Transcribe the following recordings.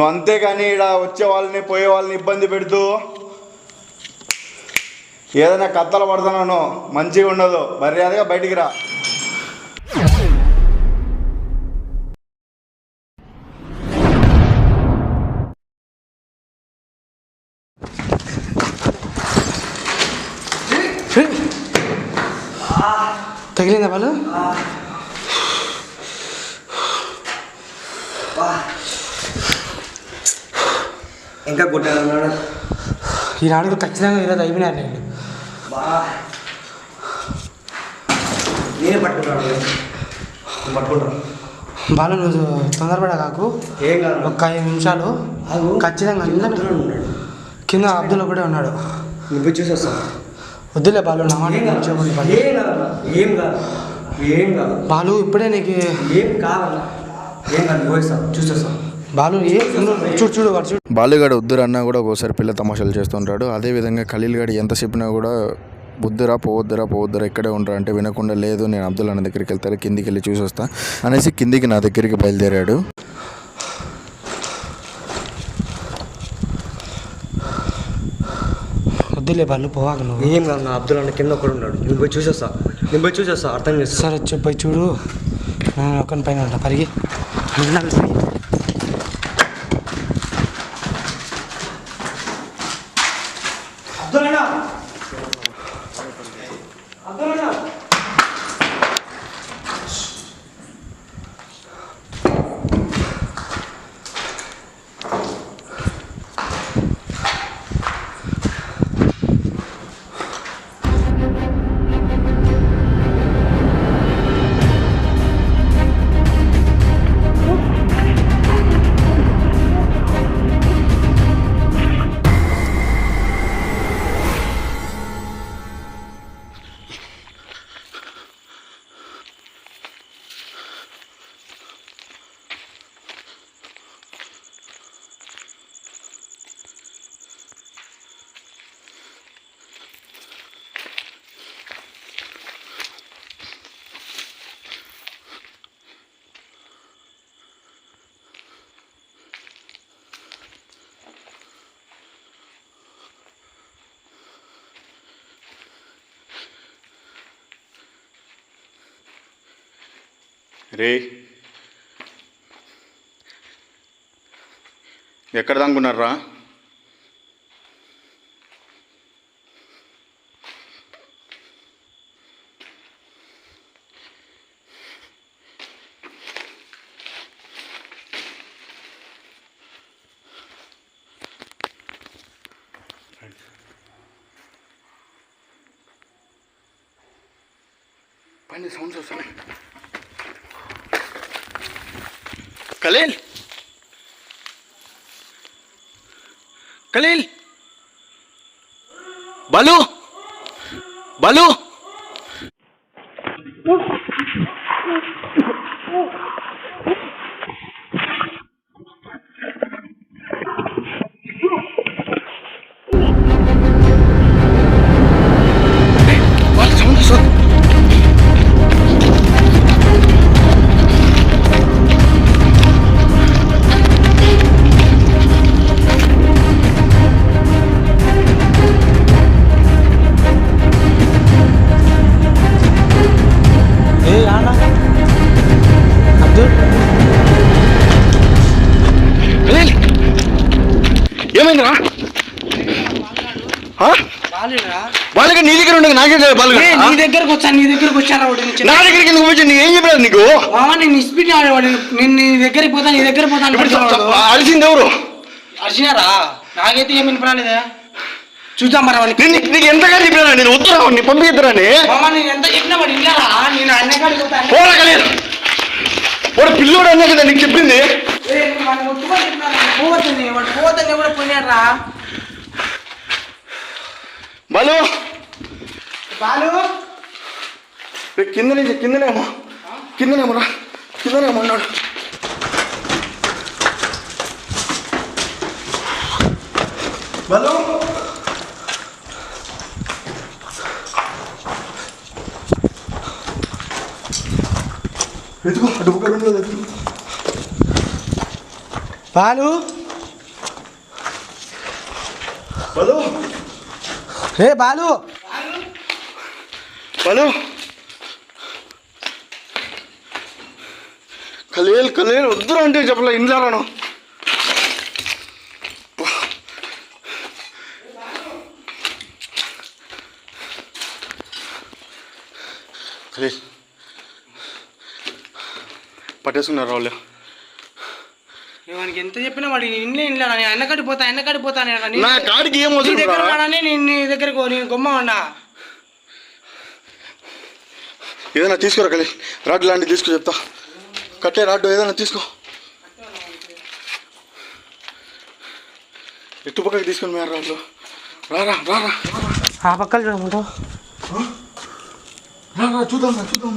నువ్వు అంతేగాని ఇక్కడ వచ్చే వాళ్ళని పోయే వాళ్ళని ఇబ్బంది పెడుతూ ఏదైనా కత్తలు పడుతున్నాను మంచిగా ఉండదు. మర్యాదగా బయటికి రా. తగిలిందా వాళ్ళు ఇంకా కొట్టాలన్నాడు ఈనాడు ఖచ్చితంగా ఈరోజు అయిపోయినారు నేను బా. నేనే పట్టుకుంటాను పట్టుకుంటాను. బాలు నువ్వు తొందరపడ కాకు. ఏం కాదు. ఒక ఐదు నిమిషాలు. ఖచ్చితంగా అందరూ ఉన్నాడు. కింద అబ్దుల్ ఒకటే ఉన్నాడు. నువ్వు చూసేస్తా. వద్దులే బాలు నా మాట ఏం కాదు. ఏం కాదు. బాలు ఇప్పుడే నీకు ఏం కాదన్నా ఏం కాదు. పోయిస్తా బాలుగాడు వద్దురా అన్నా కూడా ఒకసారి పిల్ల తమాషాలు చేస్తుంటాడు. అదేవిధంగా ఖలీల్ గాడు ఎంత చెప్పినా కూడా వద్దురా పోవద్దురా పోవద్దురా ఇక్కడే ఉండరా అంటే వినకుండా లేదు నేను అబ్దుల్ అన్న దగ్గరికి వెళ్తాను కిందికి వెళ్ళి చూసొస్తా అనేసి కిందికి నా దగ్గరికి బయలుదేరాడు. వద్దులే బాలు పోవాక నువ్వు. ఏం కాదు నా అబ్దుల్ అన్న కింద ఒకడు ఉన్నాడు. నేను పోయి చూసేస్తా. నేను పోయి చూసేస్తా అర్థం చేస్తా సరే పోయి చూడు. నేను ఒక్కని పైన ఉంటా పరిగి. రే. ఎక్కడ దానుకున్నారా పైన సౌండ్స్ వస్తున్నాయి. ఖలీల్ ఖలీల్ బాలు బాలు బాలుగా నీ దగ్గర ఉండగా నాకే ఏ, నీ దగ్గరకు వచ్చాను నీ దగ్గరకు నుంచి నా దగ్గరికి ఎందుకు వచ్చి ఏం చెప్పాడు నీకు? నేను ఇస్పిట్ ఆడేవాడు నేను నీ దగ్గరికి పోతాను నీ దగ్గర పోతాను. అలిసింది ఎవరు? అర్చినారా నాకైతే ఏమి వినపడలేదే చూద్దాం మరి నేను నీకు- ఎంతగా చెప్పినా నేను వద్దురా నీ పంపిద్దరాని నేను ఎంత చెప్పినా వాడు ఇల్లారా నేను అన్న కాడికి పోతాను పోరా ఖలీల్ వాడు పిల్లోడు అన్నా కదా నీకు చెప్పింది. చెప్పినాను, వాడు పోవద్దని కూడా పోయినారా బాలు బాలు! కింద నుంచి కిందనేమో కిందనేమో రా కిందనేమో ఉన్నాడు. బలం! ఎదుగు అటు ఒక రూమ్లో ఎదుగు బాలు! బాలు! రే బాలు! బలు కలీల్ కలీల్ వద్దురా అంటే చెప్పలే ఇంట్లో రాను ఖలీల్ పట్టేసుకున్నారు వాళ్ళు? వానికి ఎంత చెప్పినా వాడు ఇన్లే ఇన్లే నేను ఎన్నకడి పోతా ఎన్నకడి పోతా అని అన్నాడు. నా కాడికి ఏం నీ అవసరం దగ్గర? ఉన్నాడని నేను నీ దగ్గరకు నేను గుమ్మ ఉన్నా ఏదైనా తీసుకురా కలి రాడ్ లాంటివి తీసుకో చెప్తా. కట్టే రాడ్డు ఏదైనా తీసుకో. ఎటు పక్కకి తీసుకొని మేర రాడ్లు. రారా రారా. ఆ పక్కన చూడమంటావు రారా చూద్దాం చూద్దాం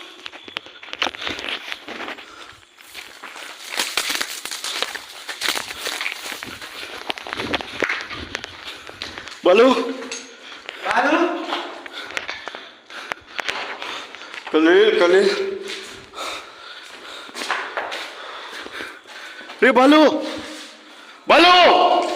బలు. కలీల్ కలీల్ రే బాలు. బాలు.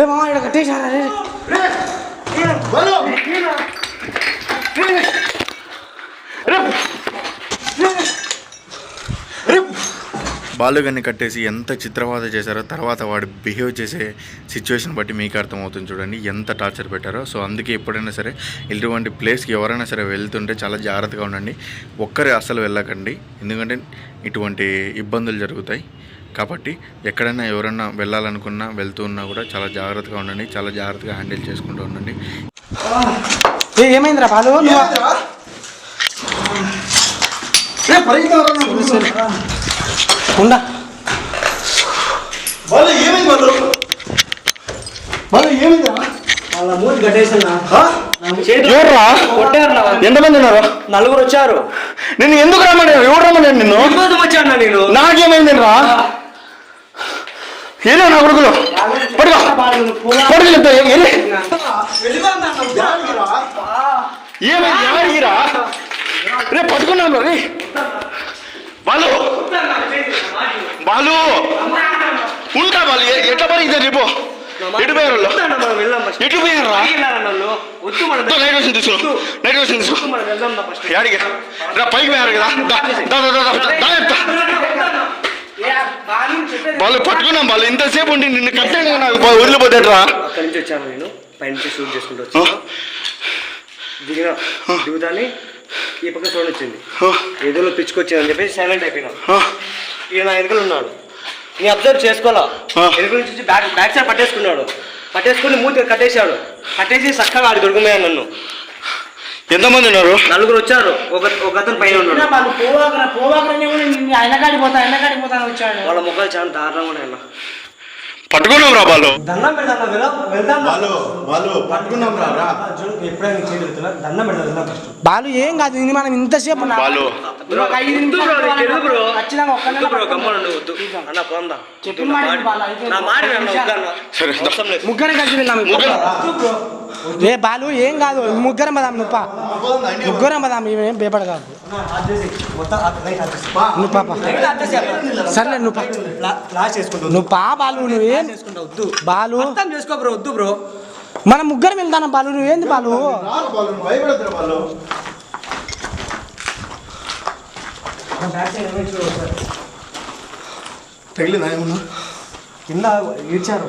ఏ మామ ఇక్కడ కట్టేశారా? రే. బాలు బాలుగాన్ని కట్టేసి ఎంత చిత్రవాద చేశారో తర్వాత వాడు బిహేవ్ చేసే సిచ్యువేషన్ బట్టి మీకు అర్థమవుతుంది చూడండి ఎంత టార్చర్ పెట్టారో. సో అందుకే ఎప్పుడైనా సరే ఇటువంటి ప్లేస్కి ఎవరైనా సరే వెళ్తుంటే చాలా జాగ్రత్తగా ఉండండి. ఒక్కరే అసలు వెళ్ళకండి. ఎందుకంటే ఇటువంటి ఇబ్బందులు జరుగుతాయి. కాబట్టి ఎక్కడైనా ఎవరైనా వెళ్ళాలనుకున్నా వెళ్తూ ఉన్నా కూడా చాలా జాగ్రత్తగా ఉండండి చాలా జాగ్రత్తగా హ్యాండిల్ చేసుకుంటూ ఉండండి. ఏ ఏమైందిరా బాలు? ఉండా. ఏమైంది బాలు? ఏమైందిరా? ఎంతమంది ఉన్నారు? నలుగురు వచ్చారు. నిన్ను ఎందుకు రమ్మన్నాడు ఎవరు రమ్మన్నాడు నిన్ను? నేను? నాకేమైంది రా ఏలే నా కొడుకులు? పడుకో పడుకు చెప్తా ఏలే. ఏమైంది యాడికిరా? రే పట్టుకున్నాను రే బాలు. బాలు. ఉంటా బాలు ఎ- ఎట్లా పరిగెత్తారు చెప్పు. ఎటు పోయారు వాళ్ళు? ఎటు పోయారు నైట్ వచ్చింది తీసుకో. నైట్ వచ్చింది తీసుకో. మనం యాడికి? రా పైకి పోయారు కదా. దా దా దా దా దా వాళ్ళు పట్టుకున్నాం వాళ్ళు ఇంతసేపు ఉండి నిన్ను కట్టాను నాకు. వదిలిపోతాడ్రా అక్కడి నుంచి వచ్చాను నేను పై నుంచి షూట్ చేసుకుంటూ వచ్చాను. దిగిన దిగుతాని ఈ పక్క చూడండి వచ్చింది. ఏదో పిచ్చుకొచ్చిందని చెప్పేసి సైలెంట్ అయిపోయినా. ఈయన నా వెనకలు ఉన్నాడు. నేను అబ్జర్వ్ చేసుకోవాలా. వెనకల నుంచి వచ్చి బ్యాక్ బ్యాక్ సైడ్ పట్టేసుకున్నాడు. పట్టేసుకుని మూతి కట్టేశాడు. కట్టేసి చక్కగా ఆడి దొరికిపోయాను నన్ను. ఎంతమంది ఉన్నారు? నలుగురు వచ్చారు. ఒక ఒక అతను పైన ఉన్నాడు. వాళ్ళు పోవాకరా పోవాకరనే కూడా నిన్ను ఆయన పోతా ఆయన కాడికి పోతా అని వచ్చాడు. వాళ్ళ ముఖాలు చాలా దారుణంగా ఉన్నాయి అన్న పట్టుకున్నాం రా బాలు. దండం వెళ్దాం బాలు బాలు పట్టుకున్నాం రా రా. చూడు ఎప్పుడైనా చేయగలుగుతున్నా దండం పెడతాను వెళ్దాం ఫస్ట్ బాలు ఏం కాదు ఇది మనం ఇంతసేపు ముగ్గురు కలిసి వెళ్దాం ఏ బాలు ఏం కాదు. ముగ్గురం పదాం నువ్వు ముగ్గురం పదాం ఏం భయపడ కాదు. నువ్వు పాప. సర్లే నువ్వు నువ్వు పా బాలు నువ్వేం బాలు. చేసుకో బ్రో వద్దు బ్రో. మనం ముగ్గురం వెళ్తాను బాలు. నువ్వేంది బాలు? తగిలిందా ఏమన్నా? కింద ఈడ్చారు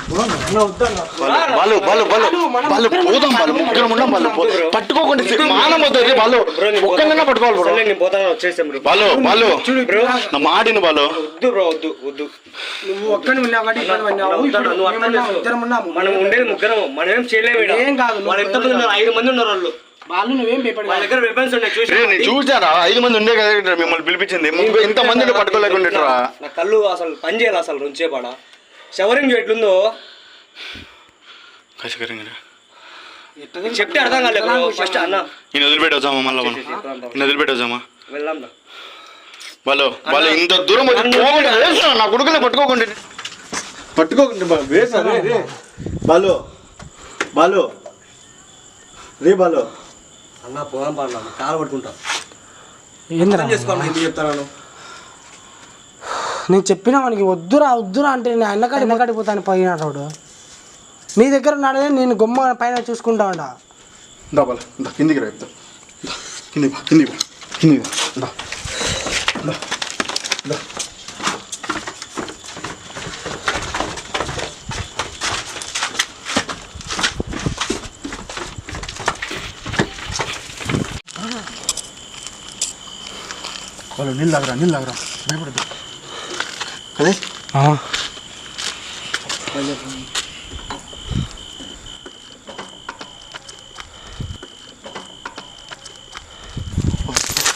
బాలు బాలు బాలు బాలు. పోదాం బాలు ముగ్గురం పో- పట్టుకోకుండా మానం అవుతుంది బాలు. ఒక్కరినైనా పట్టుకోవాలి బ్రో. సర్లే, నేను పోతాను వచ్చేసాం బ్రో. బాలు బాలు. చూడు బ్రో నా మాడిన బాలు. వద్దు బ్రో వద్దు వద్దు. నువ్వు ఒక్కని ఉన్నావు? కాబట్టి. నువ్వు అర్థం. ఇద్దరం ఉన్నాము. మనం ఉండేది ముగ్గురం. మనం ఏం చేయలేము. ఏం కాదు, వాళ్ళు ఎంతమంది ఉన్నారు? ఐదు మంది ఉన్నారు వాళ్ళు. నువ్వేం భయపడ వాళ్ళ చూసారా? ఐదు మంది ఉండే కదా మిమ్మల్ని పిలిపించింది. ఇంత మందిని పట్టుకోలేకుండా నా కళ్ళు అసలు పని చేయాలి అసలు రుంచేపాడ? షవరింగ్ ఎట్లుందో చెప్తే అర్థం కాలేదు. ఫస్ట్ అన్న. వదిలిపెట్టొచ్చామా మళ్ళీ ఈయన వదిలిపెట్టొచ్చామా నా. బాలు బాలు ఇంత దూరం వచ్చి పోకుండా వేస్తున్నా నా కొడుకులే పట్టుకోకుండా. పట్టుకోకుండా బాలు. బాలు. రే బాలు. అన్న పోదాం కాలు పట్టుకుంటా. ఏందిరా? చేసుకోవాలి ఎందుకు చెప్తాను నేను చెప్పిన వానికి వద్దురా వద్దురా అంటే నేను అన్నకాడి ఎన్నకాడి పోతాను పోయినాడు నీ దగ్గర ఉన్నాడే నేను గొమ్మ పైన చూసుకుంటా ఉండా దా బాలు దా కిందికి రా చెప్తా దా, కిందికి బా బా వాళ్ళు నీళ్ళు లాగరా నీళ్ళు లాగరా భయపడదు కదే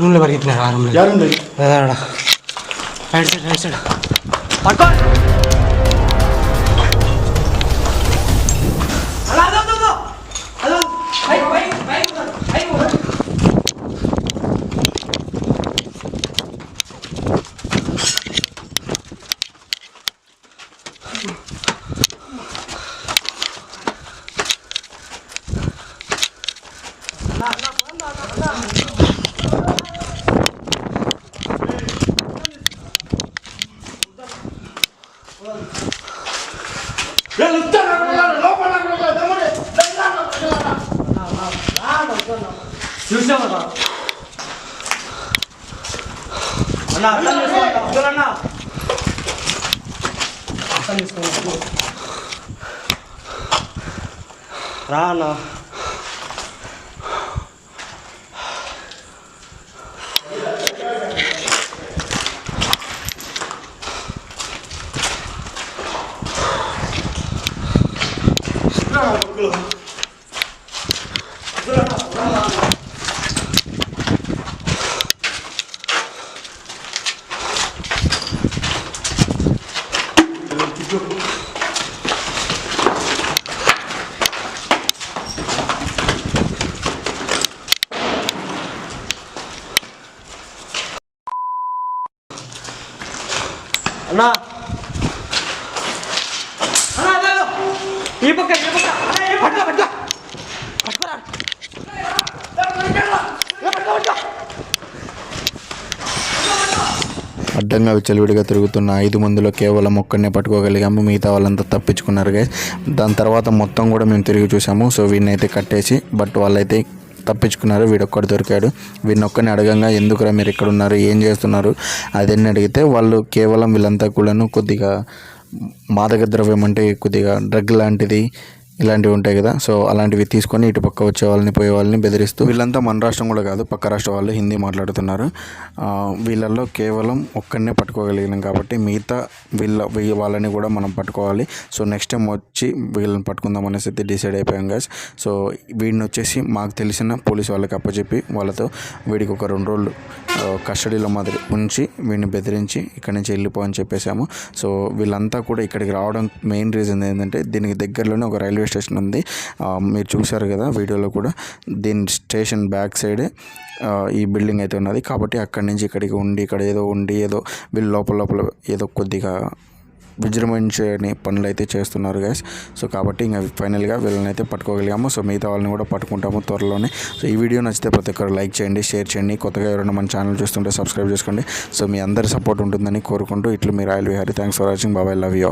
రూమ్లో పరిగెత్తినాడు ఆ రూమ్లో యారుంది రైట్ సైడ్ రైట్ కదా చూసామన్నా అన్న. అర్థం చేసుకో వద్దులన్నా అర్థం చేసుకో. రా అన్న. అన్నా. ఈ పక్క ఈ పక్క. పట్టుకో పట్టుకోరా. అడ్డంగా విచ్చలవిడిగా తిరుగుతున్న ఐదు మందిలో కేవలం ఒక్కడనే పట్టుకోగలిగాము. మిగతా వాళ్ళంతా తప్పించుకున్నారు గైస్ దాని తర్వాత మొత్తం కూడా మేము తిరిగి చూసాము. సో వీడినైతే కట్టేసి బట్ వాళ్ళైతే తప్పించుకున్నారు వీడొక్కడు దొరికాడు. వీడిని అడగంగా ఎందుకురా మీరు ఇక్కడ ఉన్నారు ఏం చేస్తున్నారు? అదన్నీ అడిగితే వాళ్ళు కేవలం వీళ్ళంతా కూడాను కొద్దిగా మాదక ద్రవ్యం అంటే కొద్దిగా డ్రగ్ లాంటిది ఇలాంటివి ఉంటాయి కదా. సో అలాంటివి తీసుకొని ఇటు పక్క వచ్చే వాళ్ళని పోయే వాళ్ళని బెదిరిస్తూ వీళ్ళంతా మన రాష్ట్రం కూడా కాదు పక్క రాష్ట్ర వాళ్ళు హిందీ మాట్లాడుతున్నారు. వీళ్ళల్లో కేవలం ఒక్కడనే పట్టుకోగలిగినాం కాబట్టి మిగతా వీళ్ళ వాళ్ళని కూడా మనం పట్టుకోవాలి. సో నెక్స్ట్ టైం వచ్చి వీళ్ళని పట్టుకుందాం అనేసి అయితే డిసైడ్ అయిపోయాం గాయస్ సో వీడిని వచ్చేసి మాకు తెలిసిన పోలీస్ వాళ్ళకి అప్పచెప్పి వాళ్ళతో వీడికి ఒక రెండు రోజులు కస్టడీలో మాదిరి ఉంచి వీడిని బెదిరించి ఇక్కడి నుంచి వెళ్ళిపో అని చెప్పేశాము. సో వీళ్ళంతా కూడా ఇక్కడికి రావడం మెయిన్ రీజన్ ఏంటంటే దీనికి దగ్గరలోనే ఒక రైల్వే స్టేషన్ ఉంది. మీరు చూశారు కదా వీడియోలో కూడా. దీని స్టేషన్ బ్యాక్ సైడే ఈ బిల్డింగ్ అయితే ఉన్నది. కాబట్టి అక్కడి నుంచి ఇక్కడికి ఉండి ఇక్కడ ఏదో ఉండి ఏదో వీళ్ళు లోపల లోపల ఏదో కొద్దిగా విజృంభించని పనులు అయితే చేస్తున్నారు గైస్ సో కాబట్టి ఇంకా ఫైనల్గా వీళ్ళని అయితే పట్టుకోగలిగాము. సో మిగతా వాళ్ళని కూడా పట్టుకుంటాము త్వరలోనే. సో ఈ వీడియో నచ్చితే ప్రతి ఒక్కరు లైక్ చేయండి షేర్ చేయండి. కొత్తగా ఎవరైనా మన ఛానల్ చూస్తుంటే సబ్స్క్రైబ్ చేసుకోండి. సో మీ అందరి సపోర్ట్ ఉంటుందని కోరుకుంటూ ఇట్లు మీరు Royal Vihari. Thanks for watching బాబాయ్ లవ్ యూ